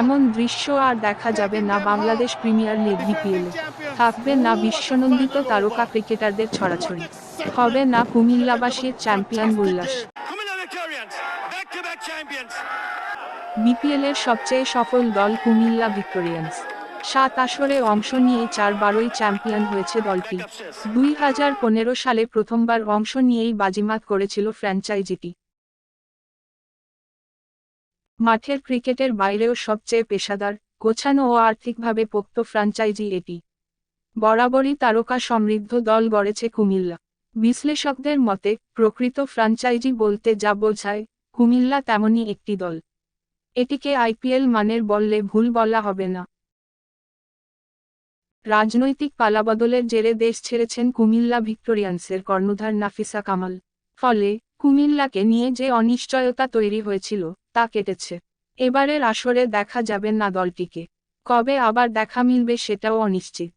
এমন দৃশ্য আর দেখা যাবে না বাংলাদেশ প্রিমিয়ার লিগ বিপিএলে থাকবে না বিশ্বনন্দিত তারকা ক্রিকেটারদের ছড়াছড়ি। হবে না কুমিল্লাবাসীর চ্যাম্পিয়ন উল্লাস। বিপিএলের সবচেয়ে সফল দল কুমিল্লা ভিক্টোরিয়ান্স। সাত আসরে অংশ নিয়ে চার বারোই চ্যাম্পিয়ন হয়েছে দলটি। দুই হাজার পনেরো সালে প্রথমবার অংশ নিয়েই বাজিমাত করেছিল ফ্র্যাঞ্চাইজিটি। মাঠের ক্রিকেটের বাইরেও সবচেয়ে পেশাদার, গোছানো ও আর্থিকভাবে পোক্ত ফ্র্যাঞ্চাইজি এটি। বরাবরই তারকা সমৃদ্ধ দল গড়েছে কুমিল্লা। বিশ্লেষকদের মতে, প্রকৃত ফ্রাঞ্চাইজি বলতে যা বোঝায়, কুমিল্লা তেমনই একটি দল। এটিকে আইপিএল মানের বললে ভুল বলা হবে না। রাজনৈতিক পালাবদলের জেরে দেশ ছেড়েছেন কুমিল্লা ভিক্টোরিয়ান্সের কর্ণধার নাফিসা কামাল। ফলে, কুমিল্লাকে নিয়ে যে অনিশ্চয়তা তৈরি হয়েছিল তা কেটেছে। এবারের আসরে দেখা যাবে না দলটিকে। কবে আবার দেখা মিলবে সেটাও অনিশ্চিত।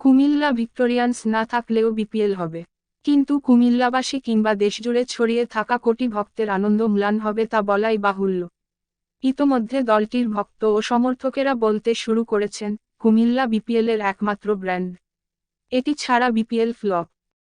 কুমিল্লা ভিক্টোরিয়ান্স না থাকলেও বিপিএল হবে। কিন্তু কুমিল্লাবাসী কিংবা দেশজুড়ে ছড়িয়ে থাকা কোটি ভক্তের আনন্দ ম্লান হবে তা বলাই বাহুল্য। ইতোমধ্যে দলটির ভক্ত ও সমর্থকেরা বলতে শুরু করেছেন, কুমিল্লা বিপিএলের একমাত্র ব্র্যান্ড। এটি ছাড়া বিপিএল ফ্লপ।